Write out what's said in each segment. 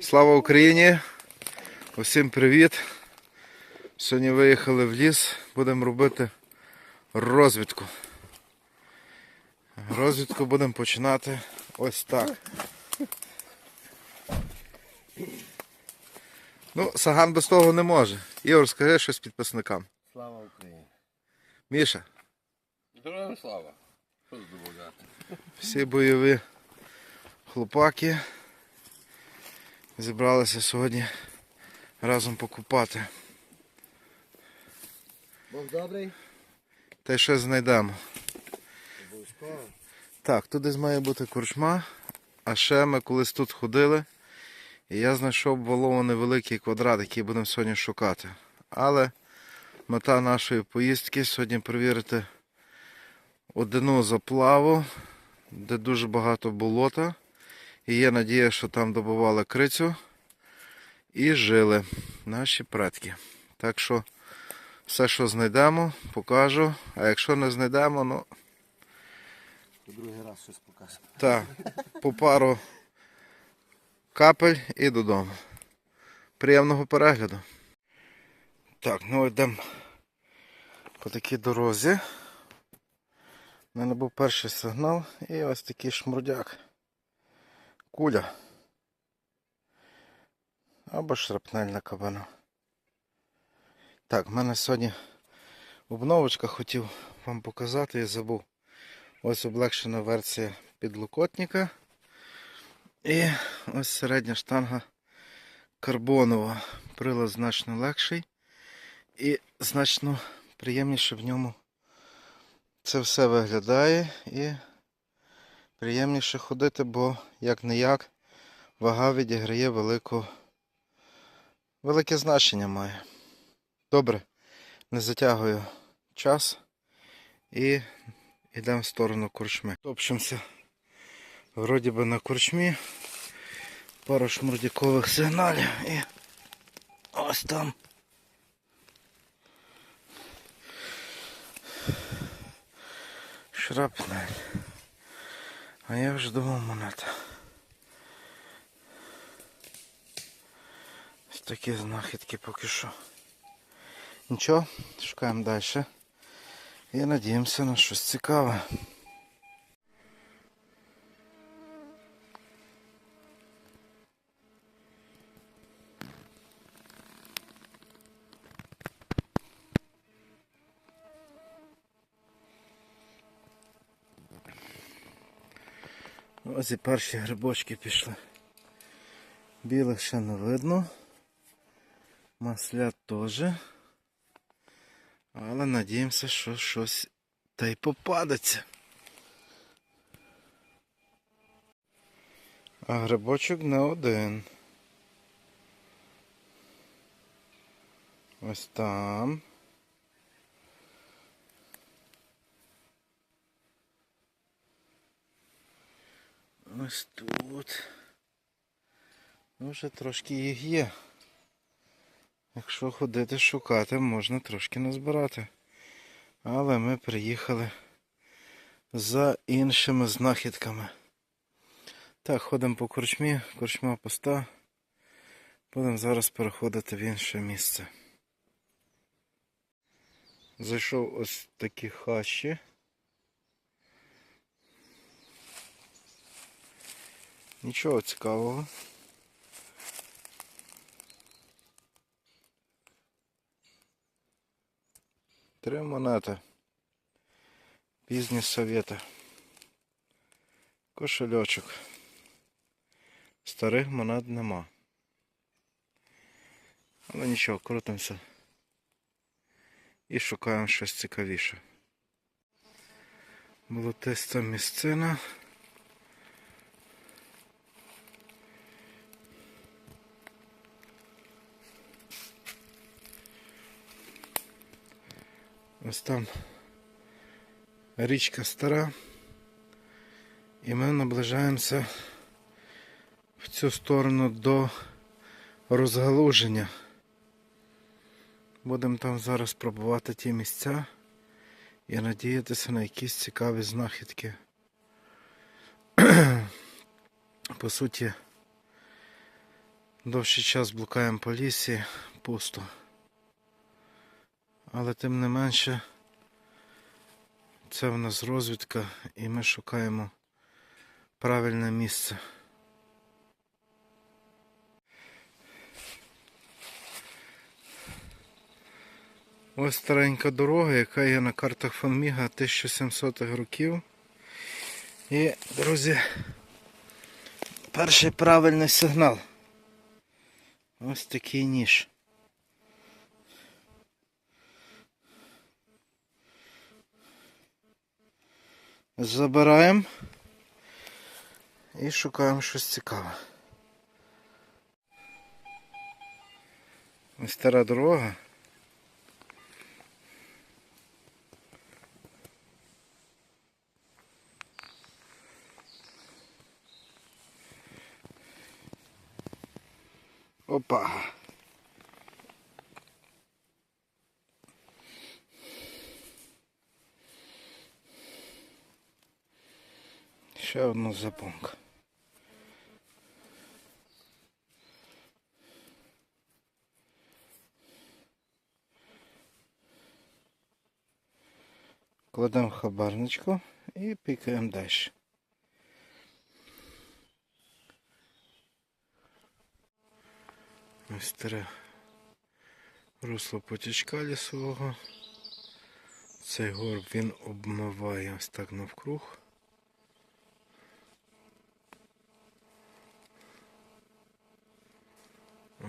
Слава Україні! Усім привіт! Сьогодні виїхали в ліс, будемо робити розвідку. Розвідку будемо починати ось так. Ну, Саган без того не може. Ігор, скажи щось підписникам. Слава Україні! Міша, Здоров'я слава! Всі бойові хлопаки зібралися сьогодні разом покупати. Бог добрий? Та й щось знайдемо. Обов'язково. Так, тут десь має бути корчма, а ще ми колись тут ходили, і я знайшов валований великий квадрат, який будемо сьогодні шукати. Але мета нашої поїздки сьогодні перевірити одину заплаву, де дуже багато болота. І є надія, що там добували крицю і жили наші предки. Так що все, що знайдемо, покажу. А якщо не знайдемо, ну. Другий раз щось покажемо. Так, по пару капель і додому. Приємного перегляду. Так, ну йдемо по такій дорозі. У мене був перший сигнал і ось такий шмурдяк. Куля. Або шрапнельна кабана. Так, в мене сьогодні обновочка хотів вам показати і забув. Ось облегшена версія підлокотника. І ось середня штанга карбонова. Прилад значно легший і значно приємніше в ньому це все виглядає і приємніше ходити, бо як не як вага відіграє велику, велике значення має. Добре, не затягую час і Йдемо в сторону корчми. Топчемося вроді би на корчмі. Пару шмурдякових сигналів і ось там. Шрапнель. А я вже думав монета. Ось такі знахідки поки що. Нічого, шукаємо далі. І надіємося на щось цікаве. Ось і перші грибочки пішли. Білих ще не видно. Маслят теж. Але надіємося, що щось та й попадеться. А грибочок не один. Ось там. Ось тут. Ну, вже трошки їх є. Якщо ходити шукати, можна трошки назбирати. Але ми приїхали за іншими знахідками. Так, ходимо по корчмі, корчма пуста. Будемо зараз переходити в інше місце. Зайшов ось такі хащі. Нічого цікавого. Три монети. Пізні совєти. Кошельочок. Старих монет нема. Але нічого, крутимося. І шукаємо щось цікавіше. Болотиста місцина. Ось там річка стара. І ми наближаємося в цю сторону до розгалуження. Будемо там зараз пробувати ті місця і надіятися на якісь цікаві знахідки. По суті, Довший час блукаємо по лісі, пусто. Але тим не менше, це в нас розвідка і ми шукаємо правильне місце. Ось старенька дорога, яка є на картах Фонміга 1700-х років. І, друзі, перший правильний сигнал. Ось такий ніж. Забираємо і шукаємо щось цікаве. Ось стара дорога. Опа. Ще запонка. Кладемо хабарничку і пікаємо далі. Ось старе русло потічка лісового. Цей горб він обмиває ось так навкруг.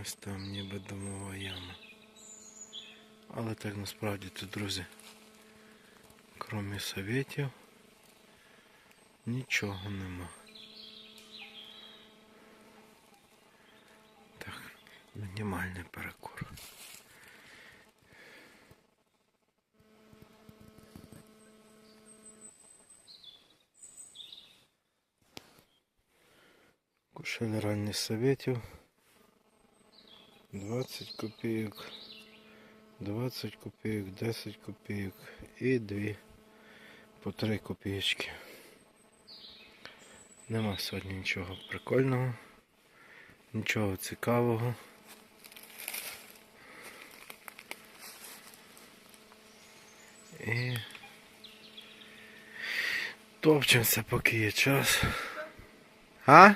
Ось там ніби домова яма. Але так насправді тут, друзі, крім совєтів, нічого нема. Так, мінімальний перекур. Кушель ранніх советів. 20 копійок, 20 копійок, 10 копійок і 2 по 3 копійки. Нема сьогодні нічого прикольного, нічого цікавого. І топчемося, поки є час. А?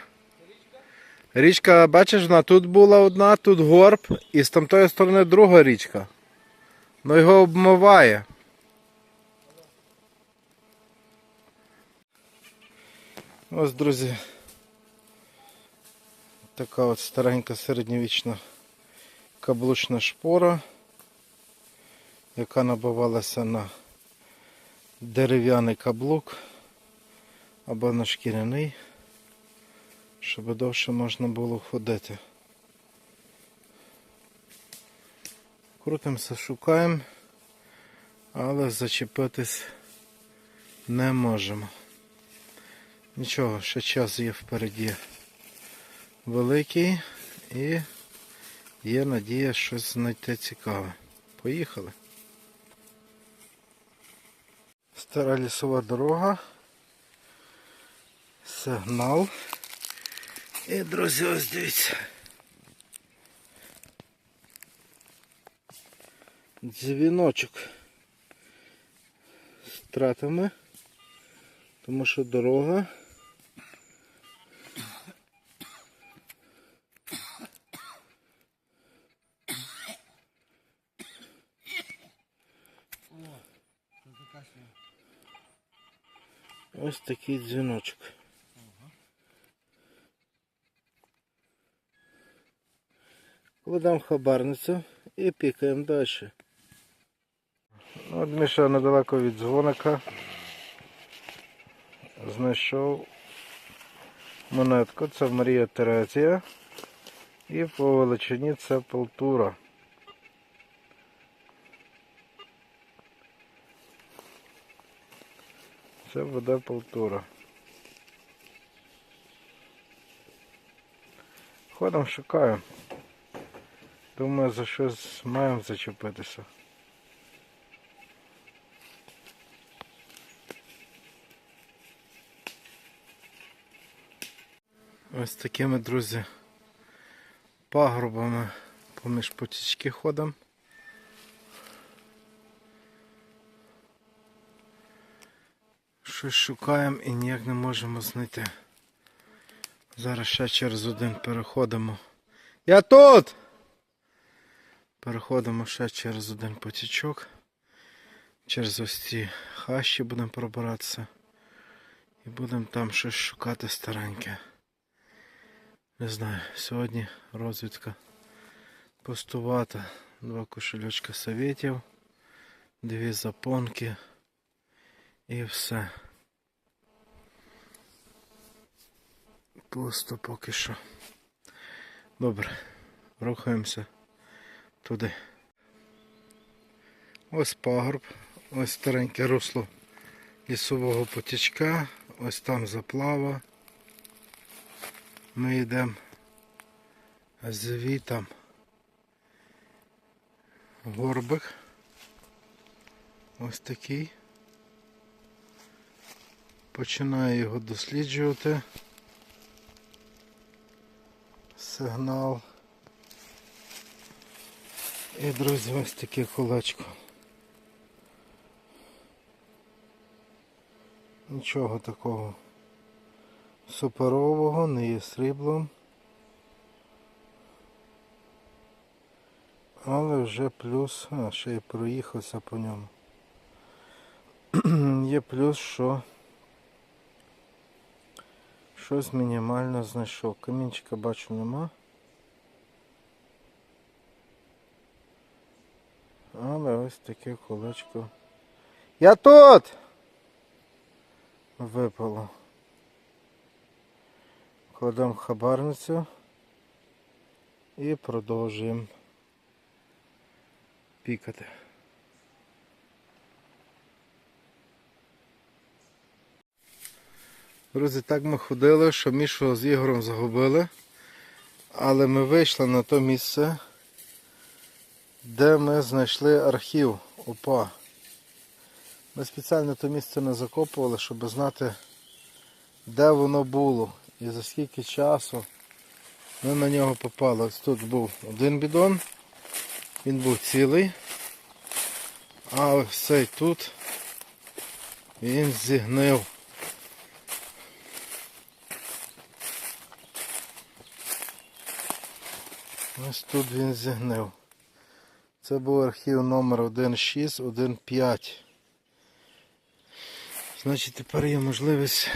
Річка, бачиш, вона тут була одна, тут горб, і з тамтої сторони друга річка. Ну його обмиває. Ось, друзі, така от старенька середньовічна каблучна шпора, яка набивалася на дерев'яний каблук або на шкіряний щоб довше можна було ходити. Крутимося, шукаємо, але зачепитись не можемо. Нічого, ще час є впереді великий і є надія щось знайти цікаве. Поїхали. Стара лісова дорога. Сигнал. І, друзі, ось дивіться. Дзвіночок з тратами, тому що дорога. Ось такий дзвіночок. Кладемо хабарницю і пікаємо далі. От Міша недалеко від дзвоника знайшов монетку, це Марія Терезія. І по величині це полтура. Це буде полтура. Ходимо, шукаємо. Думаю, за щось маємо зачепитися. Ось такими, друзі, пагорбами поміж потічки ходимо. Щось шукаємо і ніяк не можемо знайти. Зараз ще через один переходимо. Я тут! Переходимо ще через один потічок. Через ось ці хащі будемо пробиратися. І будемо там щось шукати стареньке. Не знаю, сьогодні розвідка пустувата. Два кошельочка советів, дві запонки і все. Пусто поки що. Добре, рухаємося туди. Ось пагорб, ось стареньке русло лісового потічка, ось там заплава. Ми йдемо звітом горбик. Ось такий. Починаю його досліджувати. Сигнал. І, друзі, ось таке колечко. Нічого такого суперового, не є сріблом. Але вже плюс, а ще й проїхався по ньому. Є плюс, що щось мінімально знайшов. Камінчика бачу нема. Але ось таке колечко. Я тут! Випало. Кладемо хабарницю і продовжуємо пікати. Друзі, так ми ходили, що Мішу з Ігорем загубили, але ми вийшли на то місце, де ми знайшли архів УПА. Ми спеціально то місце не закопували, щоб знати, де воно було і за скільки часу ми на нього попали. Ось тут був один бідон, він був цілий, а ось цей тут він зігнив. Ось тут він зігнив. Це був архів номер 1615. Значить, тепер є можливість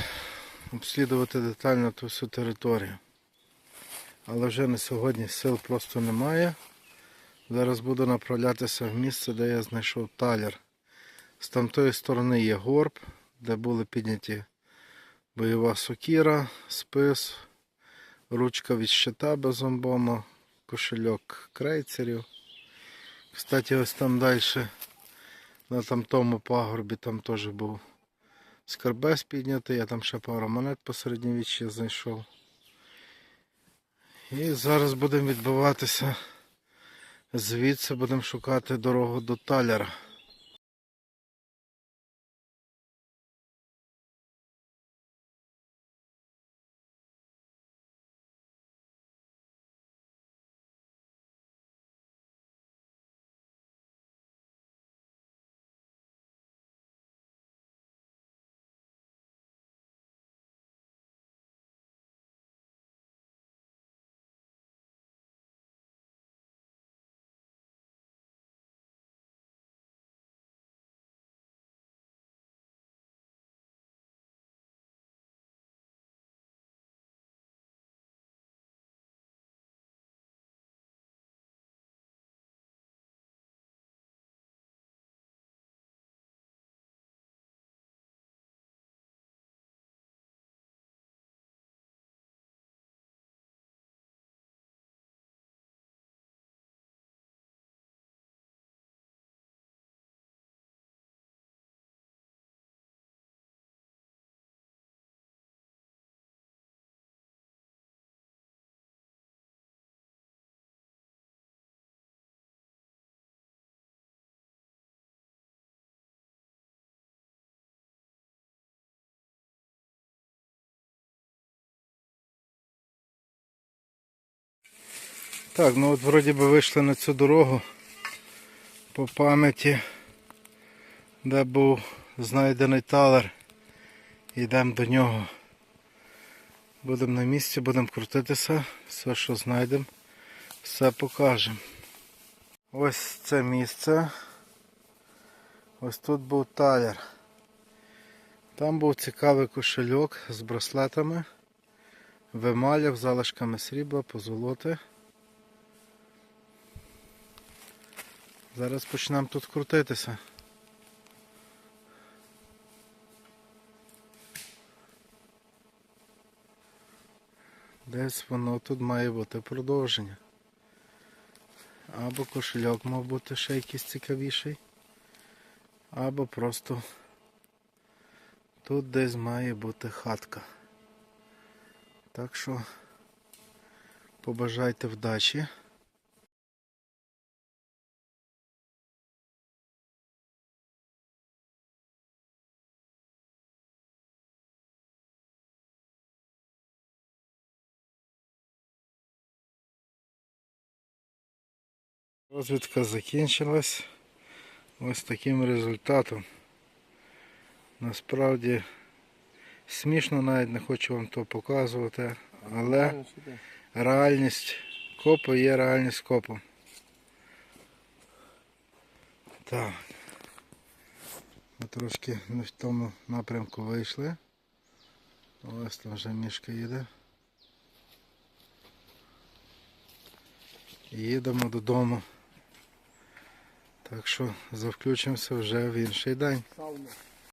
обслідувати детально ту всю територію. Але вже на сьогодні сил просто немає. Зараз буду направлятися в місце, де я знайшов талер. З тамтої сторони є горб, де були підняті бойова сокіра, спис, ручка від щита без зомбома, кошельок крейцерів. Кстати, ось там далі, на тамтому пагорбі, там теж був скарбес піднятий, я там ще пару монет посередньовіччя знайшов. І зараз будемо відбиватися звідси, будемо шукати дорогу до таляра. Так, ну от вроді би вийшли на цю дорогу по пам'яті, де був знайдений талер. Йдемо до нього. Будемо на місці, будемо крутитися, все, що знайдемо, все покажемо. Ось це місце. Ось тут був талер. Там був цікавий кошельок з браслетами, вималяв залишками срібла, позолоти. Зараз почнемо тут крутитися. Десь воно тут має бути продовження. Або кошельок мав бути ще якийсь цікавіший. Або просто тут десь має бути хатка. Так що побажайте вдачі. Розвідка закінчилась ось таким результатом. Насправді смішно навіть не хочу вам то показувати, але реальність копу є реальність копу. Так. Ми трошки не в тому напрямку вийшли. Ось там вже мішка їде. Їдемо додому. Так що завключимося вже в інший день.